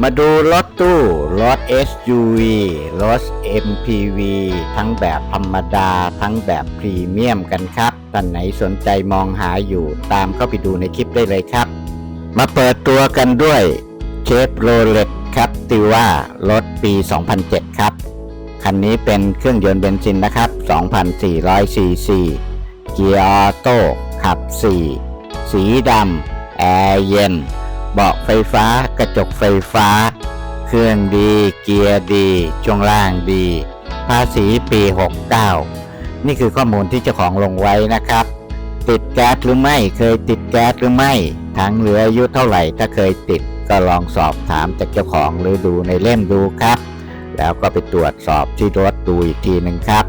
มาดูรถตู้ รถ SUV รถ MPV ทั้งแบบธรรมดา ทั้งแบบพรีเมียมกันครับท่านไหนสนใจมองหาอยู่ตามเข้าไปดูในคลิปได้เลยครับ มาเปิดตัวกันด้วยเชฟโรเลตครับติว่ารถปี 2007 ครับ คันนี้เป็นเครื่องยนต์เบนซินนะครับ 2,400ซีซีเกียร์ออโต้ขับ 4 สีดำแอร์เย็น เบาะไฟฟ้ากระจกไฟฟ้า เครื่องดีเกียร์ดี ช่วงล่างดี ภาษีปี 69 นี่คือข้อมูลที่เจ้าของลงไว้นะครับ ติดแก๊สหรือไม่เคยติดแก๊สหรือไม่ทั้งเหลืออายุเท่าไหร่ถ้าเคยติดก็ลองสอบถามจากเจ้าของหรือดูในเล่มดูครับ แล้วก็ไปตรวจสอบที่รถดูอีกทีหนึ่งครับ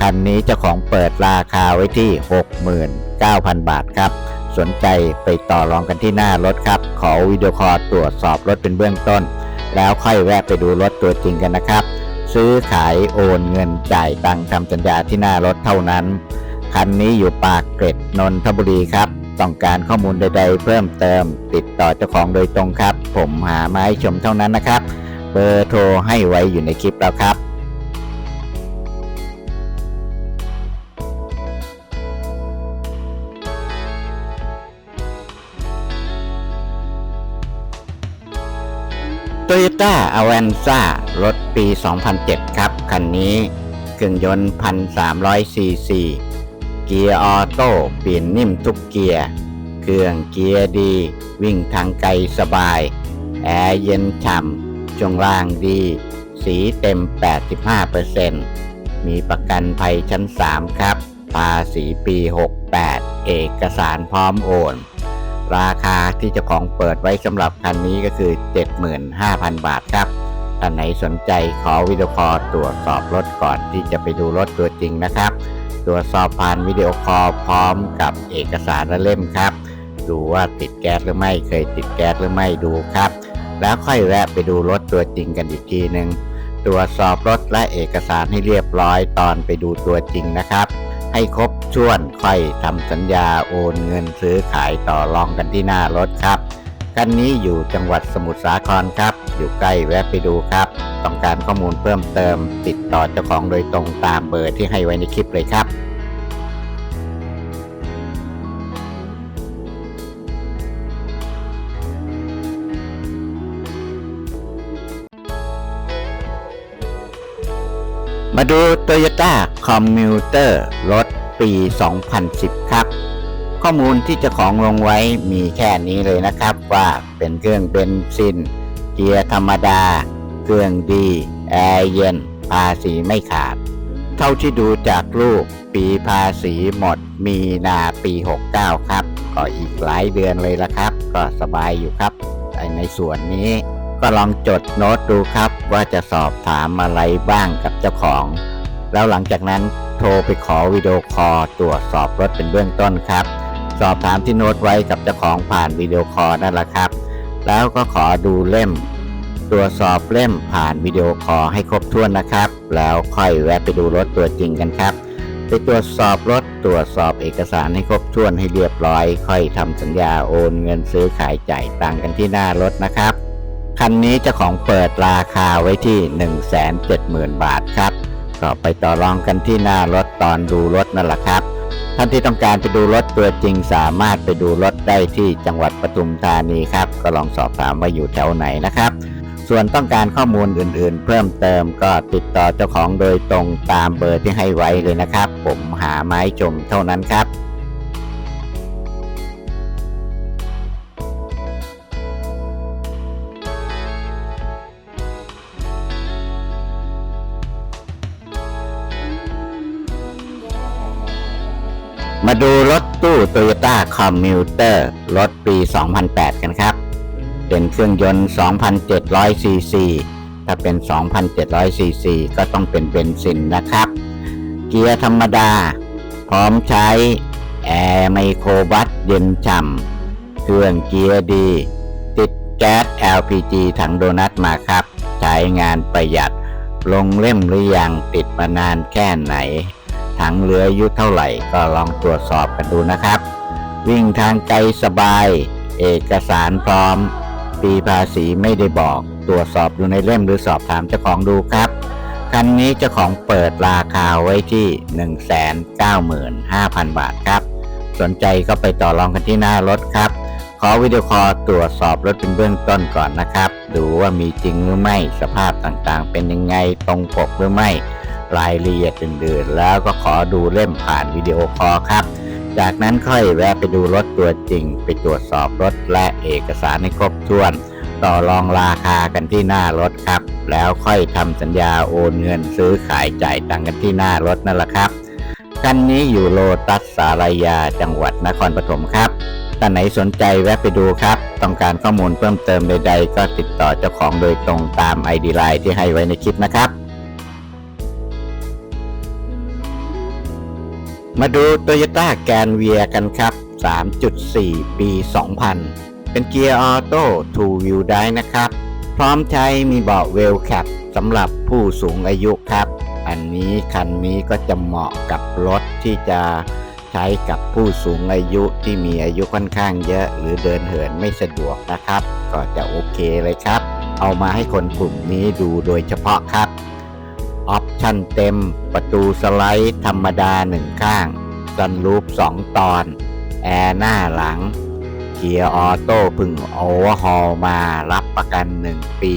คันนี้เจ้าของเปิดราคาไว้ที่ 69,000 บาทครับ สนใจไปต่อรองกันที่หน้ารถครับ ขอวิดีโอคอลตรวจสอบรถเป็นเบื้องต้น แล้วค่อยแวะไปดูรถตัวจริงกันนะครับ ซื้อขายโอนเงินจ่ายตังค์ทำสัญญาที่หน้ารถเท่านั้น คันนี้อยู่ปากเกร็ดนนทบุรีครับต้องการข้อมูลใด ๆ เพิ่มเติม ติดต่อเจ้าของโดยตรงครับ ผมหามาให้ชมเท่านั้นนะครับ เบอร์โทรให้ไว้อยู่ในคลิปแล้วครับ โตโยต้าอ v วนซ่ารถปี 2007 ครับ คันนี้เครื่องยนต์1,300ซีซีเกียร์ออโต้เปลี่ยนนิ่มทุกเกียร์ เครื่องเกียร์ดี วิ่งทางไกลสบาย แอร์เย็นฉ่ำช่วงล่างดี สีเต็ม 85%มีประกันภัยชั้น 3 ครับ ภาษีปี 68 เอกสารพร้อมโอน ราคาที่เจ้าของเปิดไว้สำหรับคันนี้ก็คือ 75,000 บาทครับท่านไหนสนใจขอวิดีโอคอลตรวจสอบรถก่อนที่จะไปดูรถตัวจริงนะครับ ตรวจสอบผ่านวิดีโอคอลพร้อมกับเอกสารและเล่มครับ ดูว่าติดแก๊สหรือไม่เคยติดแก๊สหรือไม่ดูครับ แล้วค่อยแวะไปดูรถตัวจริงกันอีกทีหนึ่งตรวจสอบรถและเอกสารให้เรียบร้อยตอนไปดูตัวจริงนะครับ ให้ครบถ้วน ค่อยทำสัญญาโอนเงินซื้อขายต่อรองกันที่หน้ารถครับคันนี้อยู่จังหวัดสมุทรสาครครับ อยู่ใกล้แวะไปดูครับ ต้องการข้อมูลเพิ่มเติม ติดต่อเจ้าของโดยตรงตามเบอร์ที่ให้ไว้ในคลิปเลยครับมาดู Toyota Commuter รถ ปี 2010 ครับ ข้อมูลที่จ้าของลงไว้มีแค่นี้เลยนะครับว่าเป็นเครื่องเบนซิน เกียร์ธรรมดา เครื่องดี แอร์เย็น ภาษีไม่ขาด เท่าที่ดูจากรูปปีภาษีหมดมีนาปี 69 ครับ ก็อีกหลายเดือนเลยละครับ ก็สบายอยู่ครับ ในส่วนนี้ก็ลองจดโน้ตดูครับว่าจะสอบถามอะไรบ้างกับเจ้าของ แล้วหลังจากนั้น โทรไปขอวิดีโอคอลตรวจสอบรถเป็นเบื้องต้นครับ สอบถามที่โน้ตไว้กับเจ้าของผ่านวิดีโอคอลนั่นแหละครับ แล้วก็ขอดูเล่ม ตรวจสอบเล่มผ่านวิดีโอคอลให้ครบถ้วนนะครับ แล้วค่อยแวะไปดูรถตัวจริงกันครับไปตรวจสอบรถตรวจสอบเอกสารให้ครบถ้วนให้เรียบร้อย ค่อยทำสัญญาโอนเงินซื้อขายจ่ายตังค์กันที่หน้ารถนะครับ คันนี้เจ้าของเปิดราคาไว้ที่ 170,000 บาทครับ ก็ไปต่อรองกันที่หน้ารถตอนดูรถนั่นแหละครับ ท่านที่ต้องการไปดูรถตัวจริงสามารถไปดูรถได้ที่จังหวัดปทุมธานีครับ ก็ลองสอบถามว่าอยู่แถวไหนนะครับ ส่วนต้องการข้อมูลอื่นๆ เพิ่มเติมก็ติดต่อเจ้าของโดยตรงตามเบอร์ที่ให้ไว้เลยนะครับ ผมหาไม้ชมเท่านั้นครับ มาดูรถตู้ Toyota Commuter รถปี 2008 กันครับ เป็นเครื่องยนต์ 2,700 ซีซี ถ้าเป็น 2,700 ซีซี ก็ต้องเป็นเบนซินนะครับ เกียร์ธรรมดา พร้อมใช้ แอร์ไมโครบัสเย็นฉ่ำ เครื่องเกียร์ดี ติดแก๊ส LPG ถังโดนัทมาครับ ใช้งานประหยัด ลงเล่มหรือยังติดมานานแค่ไหน ถังเหลืออายุเท่าไหร่ก็ลองตรวจสอบกันดูนะครับ วิ่งทางไกลสบาย เอกสารพร้อม ปีภาษีไม่ได้บอก ตรวจสอบดูในเล่มหรือสอบถามเจ้าของดูครับ คันนี้เจ้าของเปิดราคาไว้ที่ 195,000 บาทครับ สนใจก็ไปต่อรองกันที่หน้ารถครับขอวิดีโอคอลตรวจสอบรถเป็นเบื้องต้นก่อนนะครับ ดูว่ามีจริงหรือไม่ สภาพต่างๆ เป็นยังไง ตรงปกหรือไม่ รายละเอียดอื่นๆ แล้วก็ขอดูเล่มผ่านวิดีโอคอลครับ จากนั้นค่อยแวะไปดูรถตัวจริง ไปตรวจสอบรถและเอกสารให้ครบถ้วน ต่อรองราคากันที่หน้ารถครับ แล้วค่อยทำสัญญาโอนเงินซื้อขายจ่ายตังกันที่หน้ารถนั่นแหละครับคันนี้อยู่โลตัสสารยาจังหวัดนครปฐมครับท่านไหนสนใจแวะไปดูครับ ต้องการข้อมูลเพิ่มเติมใดๆ ก็ติดต่อเจ้าของโดยตรงตาม ID ไลน์ที่ให้ไว้ในคลิปนะครับ มาดู Toyota g r a n v i a กันครับ 3.4 ปี 2000 เป็นเกียร์ออโต้2 Wheel Drive นะครับ พร้อมใช้มีเบาะเวลแคปสำหรับผู้สูงอายุครับ อันนี้คันนี้ก็จะเหมาะกับรถที่จะใช้กับผู้สูงอายุที่มีอายุค่อนข้างเยอะ หรือเดินเหินไม่สะดวกนะครับ ก็จะโอเคเลยครับ เอามาให้คนกลุ่มนี้ดูโดยเฉพาะครับ ออปชั่นเต็ม ประตูสไลด์ธรรมดาหนึ่งข้าง ซันรูป2ตอน แอร์หน้าหลัง เกียร์ออโต้พึ่งโอเวอร์ฮอลมารับประกัน 1 ปี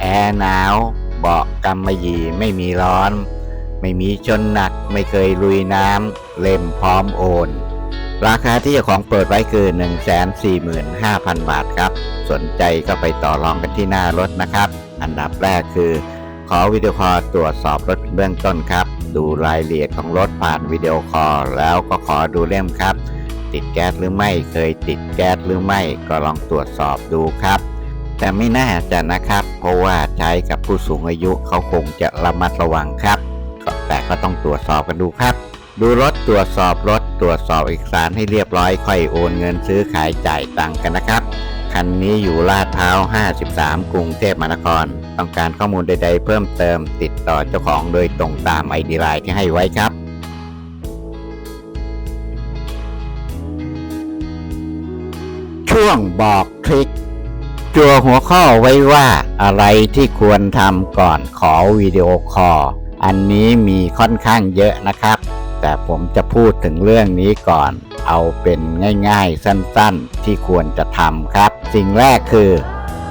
แอร์หนาว เบาะกำมะหยี่ไม่มีร้อน ไม่มีชนหนักไม่เคยลุยน้ำ เล่มพร้อมโอน ราคาที่เจ้าของเปิดไว้คือ 145,000 บาทครับ สนใจก็ไปต่อรองกันที่หน้ารถนะครับ อันดับแรกคือ ขอวิดีโอคอลตรวจสอบรถเบื้องต้นครับ ดูรายละเอียดของรถผ่านวิดีโอคอลแล้วก็ขอดูเล่มครับ ติดแก๊สหรือไม่เคยติดแก๊สหรือไม่ก็ลองตรวจสอบดูครับ แต่ไม่น่าจะนะครับ เพราะว่าใช้กับผู้สูงอายุเขาคงจะระมัดระวังครับ แต่ก็ต้องตรวจสอบกันดูครับ ดูรถตรวจสอบรถตรวจสอบเอกสารให้เรียบร้อยค่อยโอนเงินซื้อขายจ่ายตังกันนะครับ คันนี้อยู่ลาดพร้าว 53 กรุงเทพมหานคร ต้องการข้อมูลใดๆ เพิ่มเติมติดต่อเจ้าของโดยตรงตามไอดีไลน์ที่ให้ไว้ครับช่วงบอกทริคจัวหัวข้อไว้ว่าอะไรที่ควรทำก่อนขอวิดีโอคอลอันนี้มีค่อนข้างเยอะนะครับ แต่ผมจะพูดถึงเรื่องนี้ก่อน เอาเป็นง่ายๆ สั้นๆ ที่ควรจะทำครับ สิ่งแรกคือ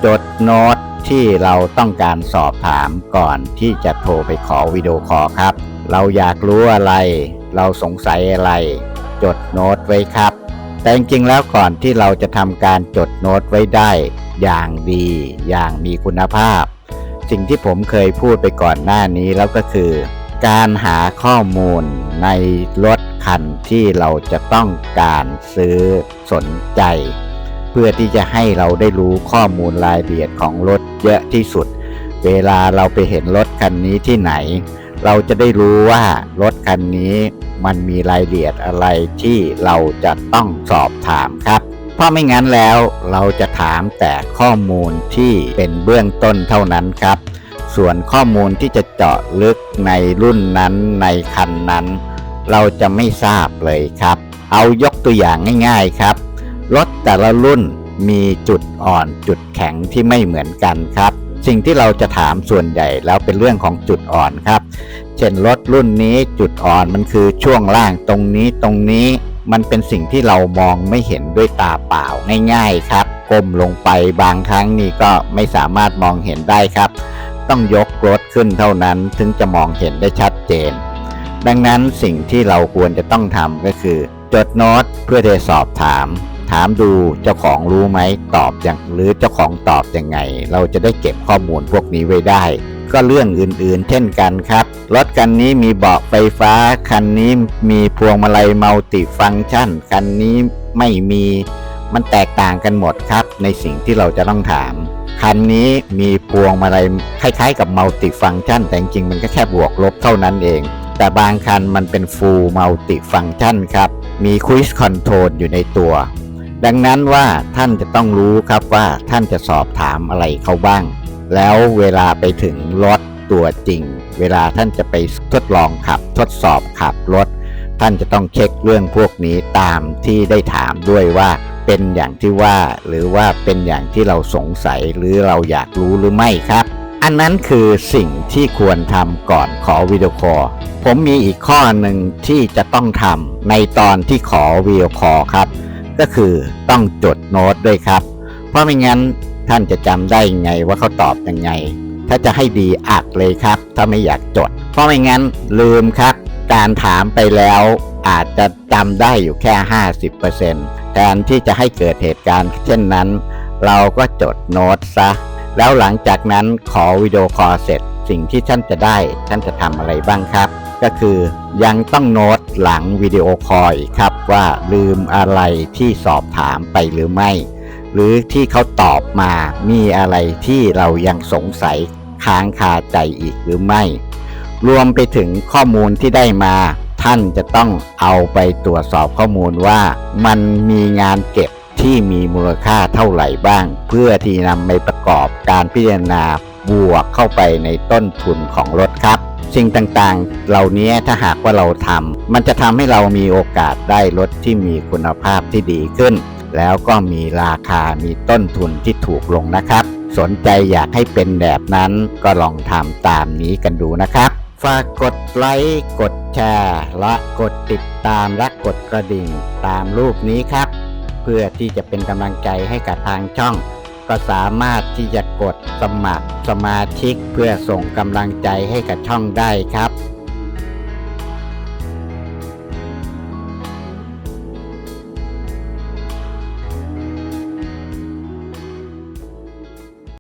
จดโน้ตที่เราต้องการสอบถามก่อนที่จะโทรไปขอวิดีโอคอลครับ เราอยากรู้อะไร เราสงสัยอะไร จดโน้ตไว้ครับ แต่จริงๆแล้วก่อนที่เราจะทำการจดโน้ตไว้ได้ อย่างดี อย่างมีคุณภาพ สิ่งที่ผมเคยพูดไปก่อนหน้านี้แล้วก็คือ การหาข้อมูลในรถคันที่เราจะต้องการซื้อสนใจ เพื่อที่จะให้เราได้รู้ข้อมูลรายละเอียดของรถเยอะที่สุด เวลาเราไปเห็นรถคันนี้ที่ไหน เราจะได้รู้ว่ารถคันนี้มันมีรายละเอียดอะไรที่เราจะต้องสอบถามครับ เพราะไม่งั้นแล้วเราจะถามแต่ข้อมูลที่เป็นเบื้องต้นเท่านั้นครับ ส่วนข้อมูลที่จะเจาะลึกในรุ่นนั้นในคันนั้น เราจะไม่ทราบเลยครับ เอายกตัวอย่างง่าย ๆครับ รถแต่ละรุ่นมีจุดอ่อนจุดแข็งที่ไม่เหมือนกันครับ สิ่งที่เราจะถามส่วนใหญ่แล้วเป็นเรื่องของจุดอ่อนครับ เช่นรถรุ่นนี้จุดอ่อนมันคือช่วงล่างตรงนี้ตรงนี้มันเป็นสิ่งที่เรามองไม่เห็นด้วยตาเปล่าง่าย ๆ ครับก้มลงไปบางครั้งนี่ก็ไม่สามารถมองเห็นได้ครับ ต้องยกรถขึ้นเท่านั้นถึงจะมองเห็นได้ชัดเจน ดังนั้นสิ่งที่เราควรจะต้องทำก็คือ จดโน้ตเพื่อจะสอบถาม ถามดูเจ้าของรู้ไหมตอบอย่างหรือเจ้าของตอบยังไง เราจะได้เก็บข้อมูลพวกนี้ไว้ได้ก็เรื่องอื่นๆ เช่นกันครับ รถคันนี้มีเบาะไฟฟ้า คันนี้มีพวงมาลัยมัลติฟังก์ชัน คันนี้ไม่มี มันแตกต่างกันหมดครับ ในสิ่งที่เราจะต้องถาม คันนี้มีพวงมาลัยคล้ายๆกับมัลติฟังก์ชัน แต่จริงๆมันก็แค่บวกลบเท่านั้นเอง แต่บางคันมันเป็นฟูลมัลติฟังก์ชันครับ มีคุ i สคอนโทรลอยู่ในตัว ดังนั้นว่าท่านจะต้องรู้ครับว่าท่านจะสอบถามอะไรเขาบ้าง แล้วเวลาไปถึงรถตัวจริง เวลาท่านจะไปทดลองขับทดสอบขับรถ ท่านจะต้องเช็คเรื่องพวกนี้ตามที่ได้ถามด้วยว่าเป็นอย่างที่ว่า หรือว่าเป็นอย่างที่เราสงสัยหรือเราอยากรู้หรือไม่ครับ อันนั้นคือสิ่งที่ควรทำก่อนขอวิดีโอคอลผมมีอีกข้อหนึ่งที่จะต้องทำในตอนที่ขอวิดีโอคอลครับ ก็คือต้องจดโน้ตด้วยครับ เพราะไม่งั้นท่านจะจำได้ไงว่าเขาตอบยังไง ถ้าจะให้ดีอัดเลยครับ ถ้าไม่อยากจด เพราะไม่งั้นลืมครับ การถามไปแล้วอาจจะจำได้อยู่แค่ 50%แทนที่จะให้เกิดเหตุการณ์เช่นนั้น เราก็จดโน้ตซะ แล้วหลังจากนั้นขอวิดีโอคอลเสร็จ สิ่งที่ท่านจะได้ท่านจะทำอะไรบ้างครับ ก็คือยังต้องโน้ตหลังวิดีโอคอลอีกครับว่าลืมอะไรที่สอบถามไปหรือไม่ หรือที่เขาตอบมามีอะไรที่เรายังสงสัยค้างคาใจอีกหรือไม่ รวมไปถึงข้อมูลที่ได้มา ท่านจะต้องเอาไปตรวจสอบข้อมูลว่า มันมีงานเก็บที่มีมูลค่าเท่าไหร่บ้าง เพื่อที่นำไปประกอบการพิจารณาบวกเข้าไปในต้นทุนของรถครับ สิ่งต่างๆ เหล่านี้ถ้าหากว่าเราทำมันจะทำให้เรามีโอกาสได้รถที่มีคุณภาพที่ดีขึ้น แล้วก็มีราคามีต้นทุนที่ถูกลงนะครับ สนใจอยากให้เป็นแบบนั้นก็ลองทำตามนี้กันดูนะครับ ฝากกดไลค์กดแชร์และกดติดตามและกดกระดิ่งตามรูปนี้ครับ เพื่อที่จะเป็นกำลังใจให้กับทางช่อง ก็สามารถที่จะกดสมัครสมาชิกเพื่อส่งกำลังใจให้กับช่องได้ครับ